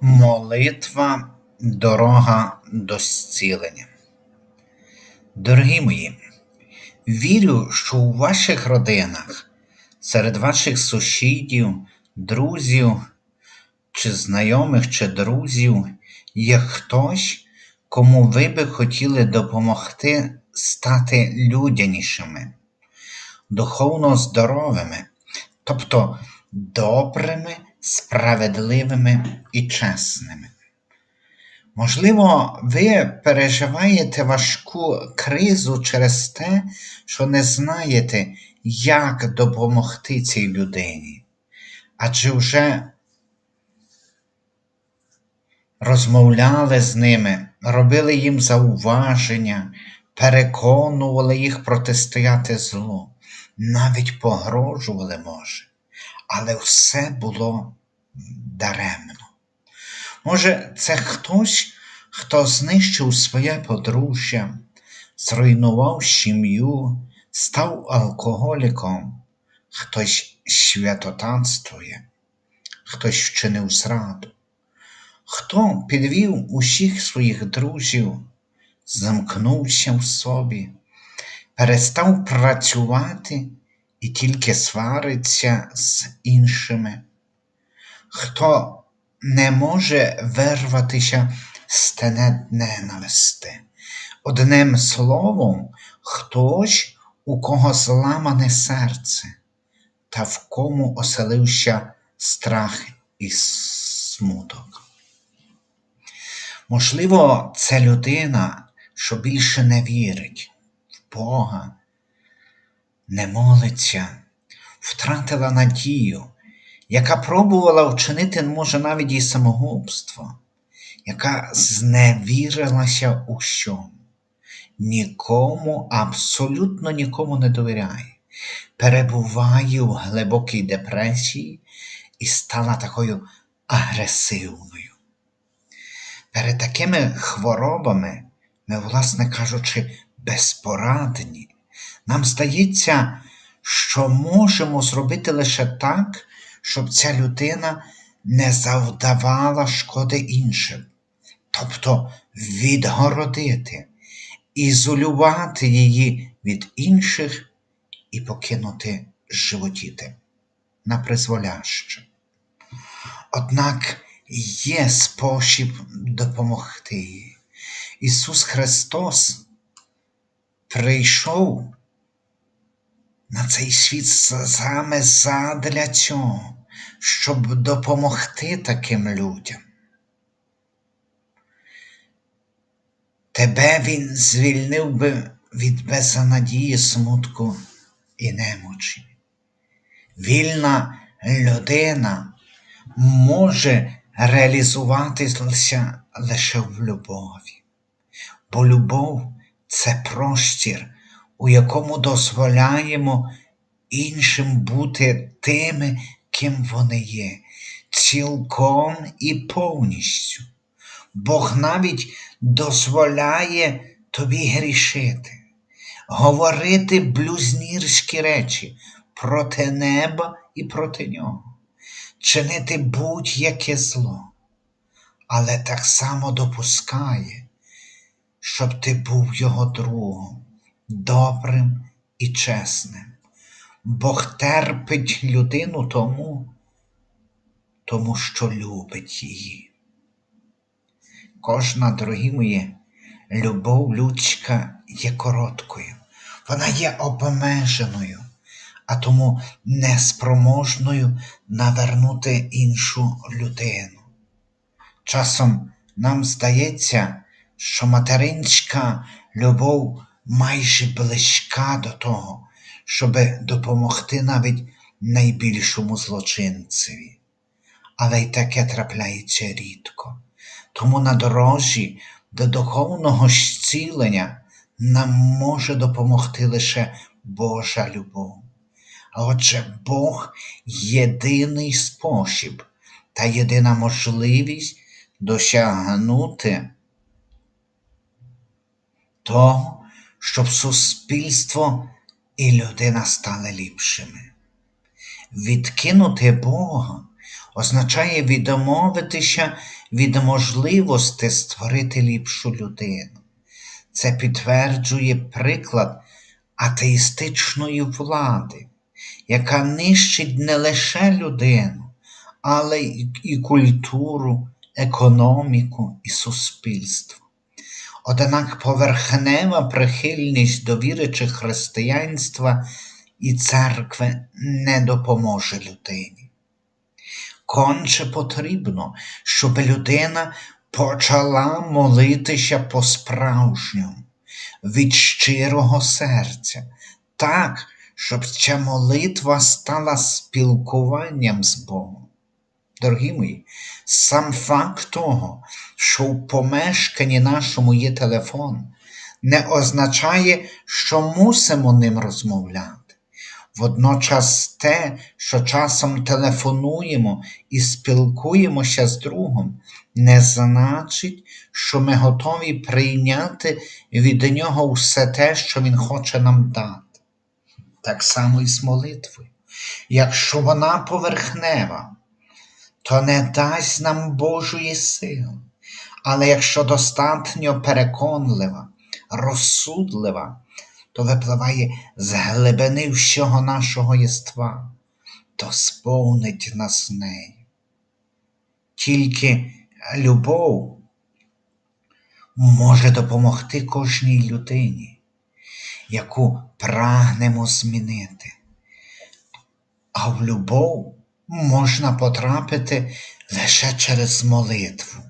Молитва дорога до зцілення. Дорогі мої, вірю, що у ваших родинах, серед ваших сусідів, друзів чи знайомих чи друзів є хтось, кому ви би хотіли допомогти стати людянішими, духовно здоровими, тобто добрими, справедливими і чесними. Можливо, ви переживаєте важку кризу через те, що не знаєте, як допомогти цій людині. Адже вже розмовляли з ними, робили їм зауваження, переконували їх протистояти злу, навіть погрожували може, але все було даремно. Може, це хтось, хто знищив своє подружжя, зруйнував сім'ю, став алкоголіком, хтось святотанствує, хтось вчинив зраду, хто підвів усіх своїх друзів, замкнувся в собі, перестав працювати і тільки свариться з іншими, хто не може вирватися з тене ненависти. Одним словом, хтось, у кого зламане серце, та в кому оселився страх і смуток. Можливо, це людина, що більше не вірить в Бога, не молиться, втратила надію, яка пробувала вчинити, може, навіть і самогубство, яка зневірилася у всьому, нікому, абсолютно нікому не довіряє, перебуває в глибокій депресії і стала такою агресивною. Перед такими хворобами ми, власне кажучи, безпорадні. Нам здається, що можемо зробити лише так, щоб ця людина не завдавала шкоди іншим, тобто відгородити, ізолювати її від інших і покинути животіти на призволяще. Однак є спосіб допомогти їй. Ісус Христос прийшов на цей світ саме задля цього, щоб допомогти таким людям. Тебе Він звільнив би від безнадії, смутку і немочі. Вільна людина може реалізуватися лише в любові, бо любов це простір, у якому дозволяємо іншим бути тими, ким вони є, цілком і повністю. Бог навіть дозволяє тобі грішити, говорити блюзнірські речі проти неба і проти нього, чинити будь-яке зло, але так само допускає, щоб ти був його другом, добрим і чесним. Бог терпить людину тому, тому що любить її. Кожна, дорогі мої, любов людська є короткою, вона є обмеженою, а тому неспроможною навернути іншу людину. Часом нам здається, що материнська любов майже близька до того, щоб допомогти навіть найбільшому злочинцеві. Але й таке трапляється рідко. Тому на дорожі до духовного зцілення нам може допомогти лише Божа любов. А отже, Бог єдиний спосіб та єдина можливість досягнути того, щоб суспільство і людина стали ліпшими. Відкинути Бога означає відмовитися від можливості створити ліпшу людину. Це підтверджує приклад атеїстичної влади, яка нищить не лише людину, але й культуру, економіку і суспільство. Однак поверхнева прихильність до віручих християнства і церкви не допоможе людині. Конче потрібно, щоб людина почала молитися по-справжньому, від щирого серця, так, щоб ця молитва стала спілкуванням з Богом. Дорогі мої, сам факт того, що в помешканні нашому є телефон, не означає, що мусимо ним розмовляти. Водночас те, що часом телефонуємо і спілкуємося з другом, не значить, що ми готові прийняти від нього все те, що він хоче нам дати. Так само і з молитвою. Якщо вона поверхнева, то не дасть нам Божої сили. Але якщо достатньо переконлива, розсудлива, то випливає з глибини всього нашого єства, то сповнить нас нею. Тільки любов може допомогти кожній людині, яку прагнемо змінити. А в любов можна потрапити лише через молитву,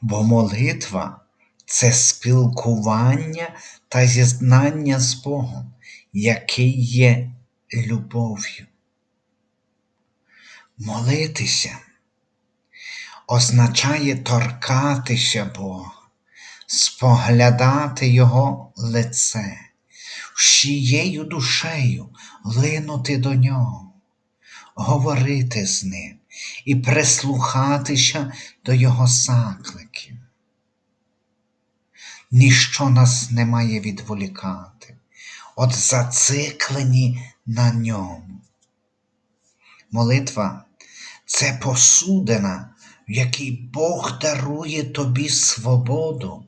бо молитва це спілкування та зізнання з Богом, який є любов'ю. Молитися означає торкатися Бога, споглядати Його лице, всією душею линути до Нього, говорити з Ним і прислухатися до Його закликів. Ніщо нас не має відволікати, от зациклені на ньому. Молитва це посудина, в якій Бог дарує тобі свободу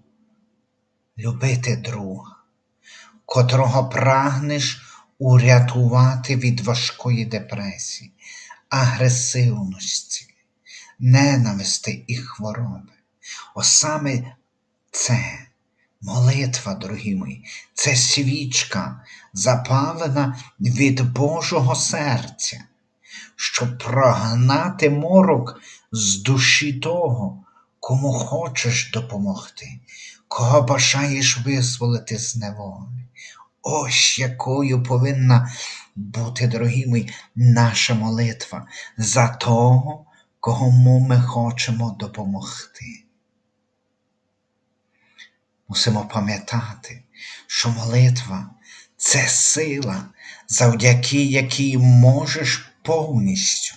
любити друга, котрого прагнеш урятувати від важкої депресії, агресивності, ненависти і хвороби. Ось саме це. Молитва, дорогі мої, це свічка, запалена від Божого серця, щоб прогнати морок з душі того, кому хочеш допомогти, кого бажаєш визволити з неволі. Ось якою повинна бути, дорогі мої, наша молитва за того, кому ми хочемо допомогти. Мусимо пам'ятати, що молитва це сила, завдяки якій можеш повністю,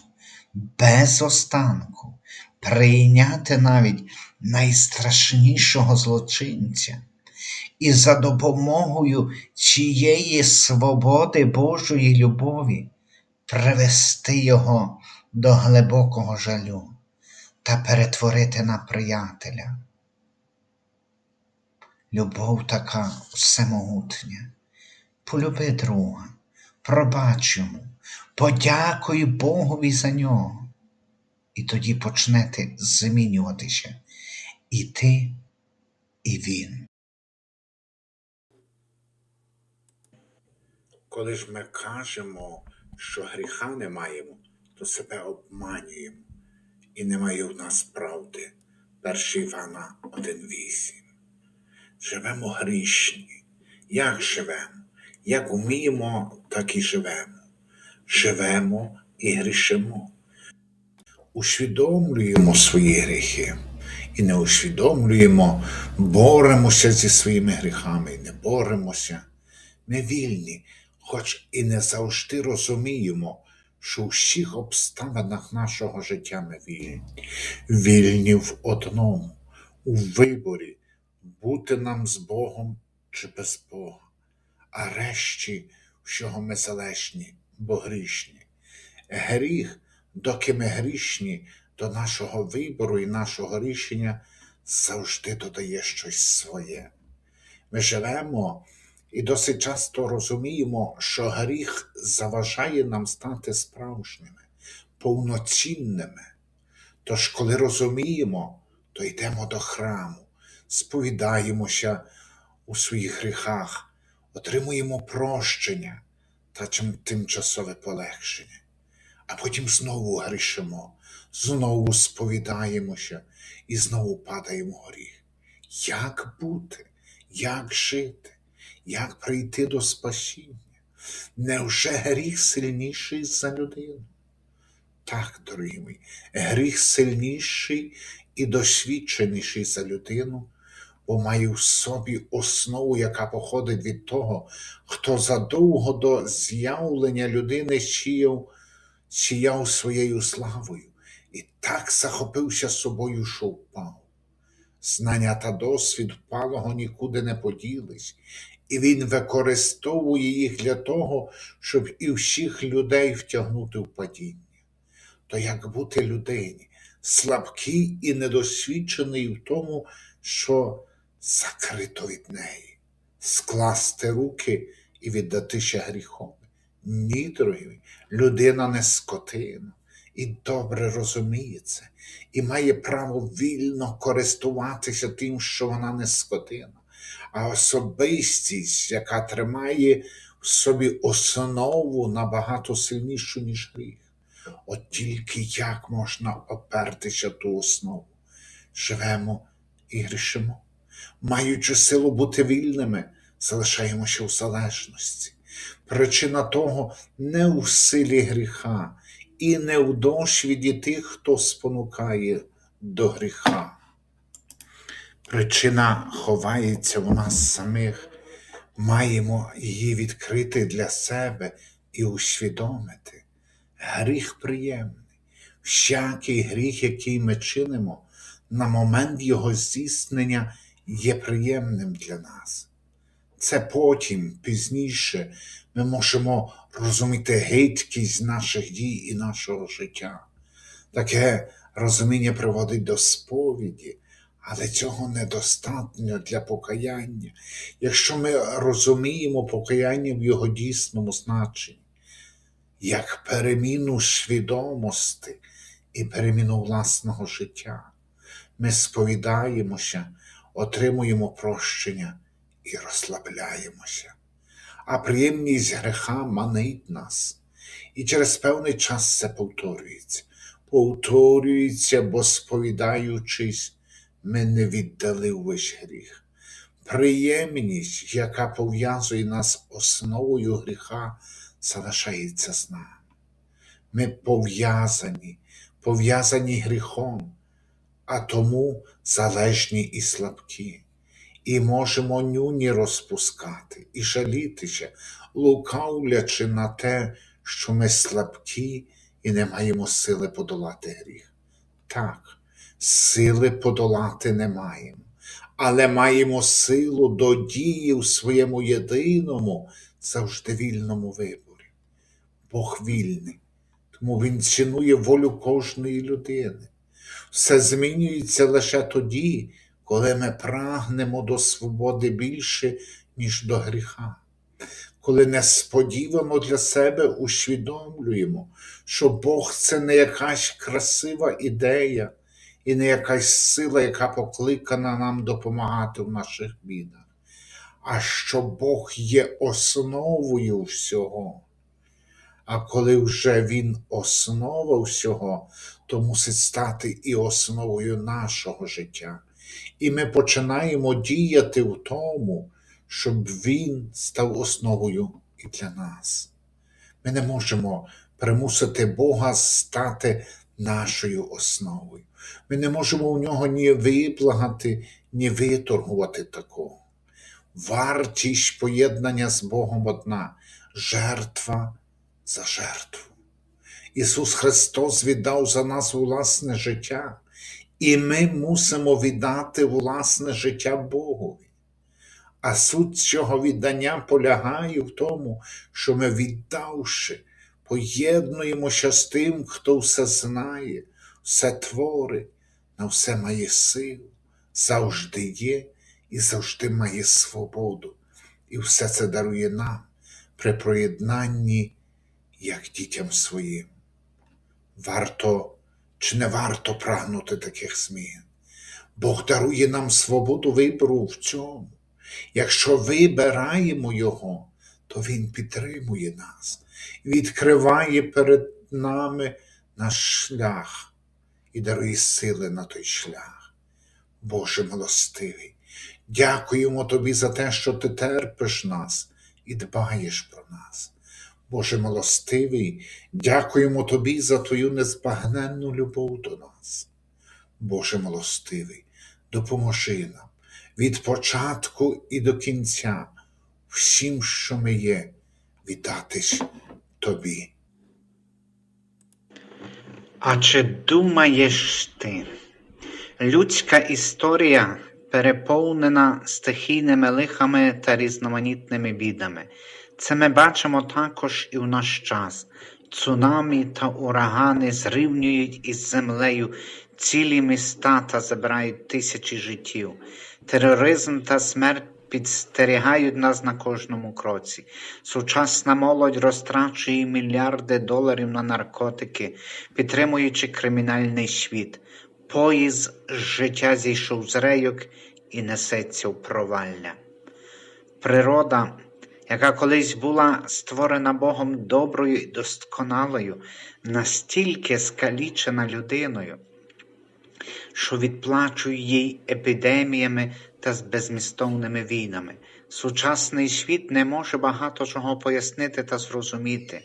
без останку, прийняти навіть найстрашнішого злочинця і за допомогою цієї свободи Божої любові привести його до глибокого жалю та перетворити на приятеля. Любов така всемогутня. Полюби друга, пробач йому, подякуй Богові за нього. І тоді почнете змінюватися і ти, і він. Коли ж ми кажемо, що гріха не маємо, то себе обманюємо, і немає в нас правди. 1 Івана 1,8. Живемо грішні. Як живемо? Як вміємо, так і живемо. Живемо і грішимо. Усвідомлюємо свої гріхи і не усвідомлюємо, боремося зі своїми гріхами і не боремося. Ми вільні, хоч і не завжди розуміємо, що у всіх обставинах нашого життя ми вільні. Вільні в одному, у виборі бути нам з Богом чи без Бога, а решті, всього ми залежні, бо грішні. Гріх доки ми грішні, до нашого вибору і нашого рішення завжди додає щось своє. Ми живемо і досить часто розуміємо, що гріх заважає нам стати справжніми, повноцінними. Тож, коли розуміємо, то йдемо до храму, сповідаємося у своїх гріхах, отримуємо прощення та тимчасове полегшення, а потім знову грішимо, знову сповідаємося і знову падаємо в гріх. Як бути? Як жити? Як прийти до спасіння? Невже гріх сильніший за людину? Так, дорогі мої, гріх сильніший і досвідченіший за людину, бо має в собі основу, яка походить від того, хто задовго до з'явлення людини сіяв, сіяв своєю славою і так захопився собою, що впав. Знання та досвід впалого нікуди не поділись, і він використовує їх для того, щоб і всіх людей втягнути в падіння. То як бути людині, слабкий і недосвідчений в тому, що закрито від неї, скласти руки і віддатися гріхом. Ні, дорогі, людина не скотина. І добре розуміє це, і має право вільно користуватися тим, що вона не скотина, а особистість, яка тримає в собі основу набагато сильнішу, ніж гріх. От тільки як можна опертися ту основу? Живемо і грішимо. Маючи силу бути вільними, залишаємося в залежності. Причина того не у силі гріха і не в досвіді тих, хто спонукає до гріха. Причина ховається в нас самих. Маємо її відкрити для себе і усвідомити. Гріх приємний. Всякий гріх, який ми чинимо, на момент його здійснення є приємним для нас. Це потім, пізніше, ми можемо розуміти гидкість наших дій і нашого життя. Таке розуміння приводить до сповіді, але цього недостатньо для покаяння, якщо ми розуміємо покаяння в його дійсному значенні як переміну свідомості і переміну власного життя. Ми сповідаємося, отримуємо прощення і розслабляємося. А приємність греха манить нас. І через певний час це повторюється. Повторюється, бо сповідаючись, ми не віддали увесь гріх. Приємність, яка пов'язує нас основою гріха, залишається з нами. Ми пов'язані, пов'язані гріхом, а тому залежні і слабкі. І можемо нюні розпускати і жалітися, лукавлячи на те, що ми слабкі і не маємо сили подолати гріх. Так, сили подолати не маємо, але маємо силу до дії в своєму єдиному, завжди вільному виборі. Бог вільний, тому Він цінує волю кожної людини. Все змінюється лише тоді, коли ми прагнемо до свободи більше, ніж до гріха. Коли несподівано для себе усвідомлюємо, що Бог це не якась красива ідея і не якась сила, яка покликана нам допомагати в наших бідах, а що Бог є основою всього. А коли вже Він основа всього, то мусить стати і основою нашого життя. І ми починаємо діяти в тому, щоб Він став основою і для нас. Ми не можемо примусити Бога стати нашою основою. Ми не можемо у нього ні виблагати, ні виторгувати такого. Вартість поєднання з Богом одна жертва за жертву. Ісус Христос віддав за нас власне життя, і ми мусимо віддати власне життя Богові. А суть цього віддання полягає в тому, що ми, віддавши, поєднуємося з тим, хто все знає, все творить, на все має силу, завжди є і завжди має свободу. І все це дарує нам при проєднанні як дітям своїм. Варто чи не варто прагнути таких змін? Бог дарує нам свободу вибору в цьому. Якщо вибираємо Його, то Він підтримує нас, відкриває перед нами наш шлях і дарує сили на той шлях. Боже милостивий, дякуємо Тобі за те, що Ти терпиш нас і дбаєш про нас. Боже милостивий, дякуємо Тобі за Твою незбагненну любов до нас. Боже милостивий, допоможи нам від початку і до кінця всім, що ми є, віддатись Тобі. А чи думаєш ти? Людська історія переповнена стихійними лихами та різноманітними бідами. Це ми бачимо також і в наш час. Цунамі та урагани зрівнюють із землею цілі міста та забирають тисячі життів. Тероризм та смерть підстерігають нас на кожному кроці. Сучасна молодь розтрачує мільярди доларів на наркотики, підтримуючи кримінальний світ. Поїзд життя зійшов з рейок і несеться в провалля. Природа, яка колись була створена Богом доброю і досконалою, настільки скалічена людиною, що відплачує їй епідеміями та з безмістовними війнами. Сучасний світ не може багато чого пояснити та зрозуміти.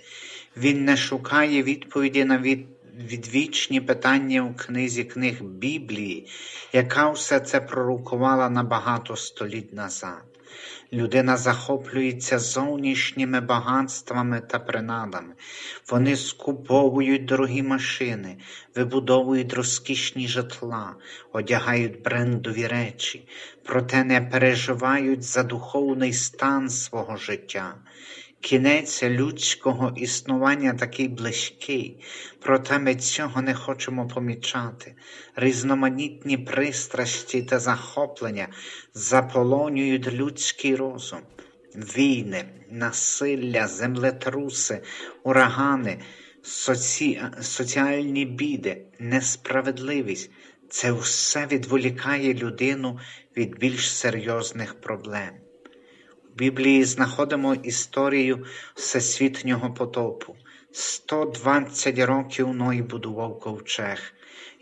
Він не шукає відповіді на від... відвічні питання у книзі книг Біблії, яка все це пророкувала на багато століть назад. Людина захоплюється зовнішніми багатствами та принадами. Вони скуповують дорогі машини, вибудовують розкішні житла, одягають брендові речі, проте не переживають за духовний стан свого життя. Кінець людського існування такий близький, проте ми цього не хочемо помічати. Різноманітні пристрасті та захоплення заполонюють людський розум. Війни, насилля, землетруси, урагани, соці... соціальні біди, несправедливість це все відволікає людину від більш серйозних проблем. В Біблії знаходимо історію всесвітнього потопу. 120 років Ной будував ковчег.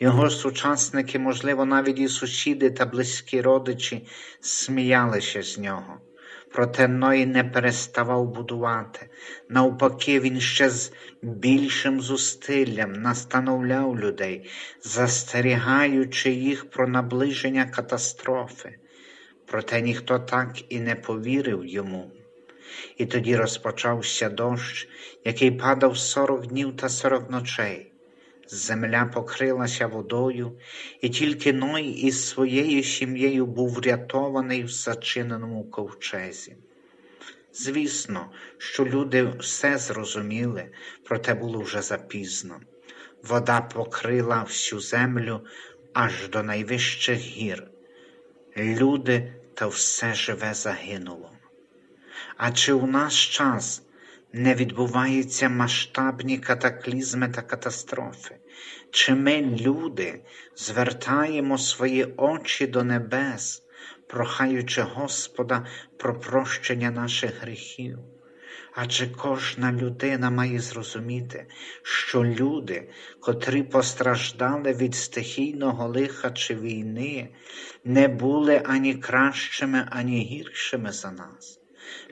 Його сучасники, можливо, навіть і сусіди та близькі родичі сміялися з нього. Проте Ной не переставав будувати. Навпаки, він ще з більшим зусиллям настановляв людей, застерігаючи їх про наближення катастрофи. Проте ніхто так і не повірив йому. І тоді розпочався дощ, який падав сорок днів та сорок ночей. Земля покрилася водою, і тільки Ной із своєю сім'єю був врятований в зачиненому ковчезі. Звісно, що люди все зрозуміли, проте було вже запізно. Вода покрила всю землю аж до найвищих гір. Люди та все живе загинуло. А чи у наш час не відбуваються масштабні катаклізми та катастрофи? Чи ми, люди, звертаємо свої очі до небес, прохаючи Господа про прощення наших гріхів? Адже кожна людина має зрозуміти, що люди, котрі постраждали від стихійного лиха чи війни, не були ані кращими, ані гіршими за нас.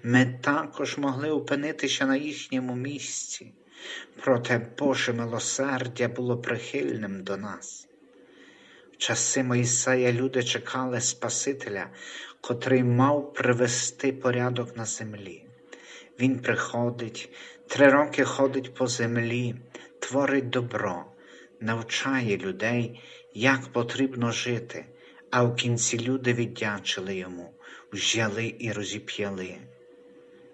Ми також могли опинитися на їхньому місці, проте Боже милосердя було прихильним до нас. В часи Моїсея люди чекали Спасителя, котрий мав привести порядок на землі. Він приходить, три роки ходить по землі, творить добро, навчає людей, як потрібно жити, а в кінці люди віддячили йому, взяли і розіп'яли.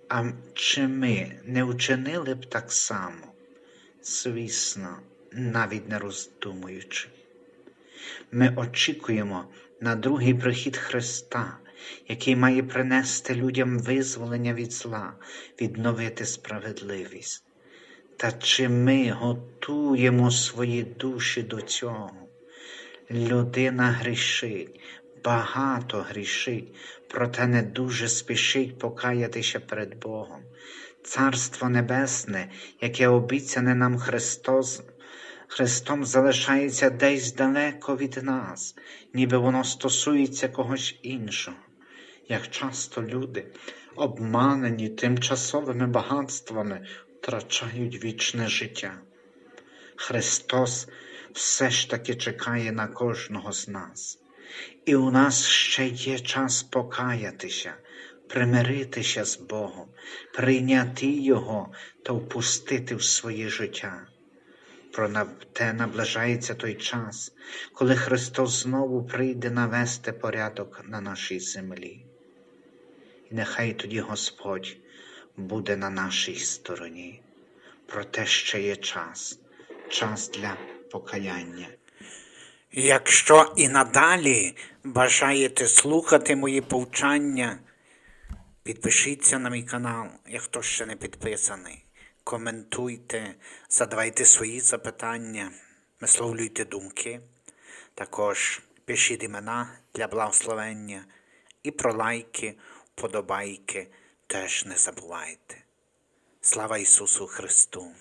А чи ми не вчинили б так само? Звісно, навіть не роздумуючи. Ми очікуємо на другий прихід Христа, який має принести людям визволення від зла, відновити справедливість. Та чи ми готуємо свої душі до цього? Людина грішить, багато грішить, проте не дуже спішить покаятися перед Богом. Царство Небесне, яке обіцяне нам Христос, Христом залишається десь далеко від нас, ніби воно стосується когось іншого. Як часто люди, обманені тимчасовими багатствами, втрачають вічне життя. Христос все ж таки чекає на кожного з нас. І у нас ще є час покаятися, примиритися з Богом, прийняти Його та впустити в своє життя. Проте наближається той час, коли Христос знову прийде навести порядок на нашій землі. І нехай тоді Господь буде на нашій стороні. Проте ще є час, час для покаяння. Якщо і надалі бажаєте слухати мої повчання, підпишіться на мій канал, як хто ще не підписаний. Коментуйте, задавайте свої запитання, висловлюйте думки. Також пишіть імена для благословення і про лайки, вподобайки теж не забувайте. Слава Ісусу Христу!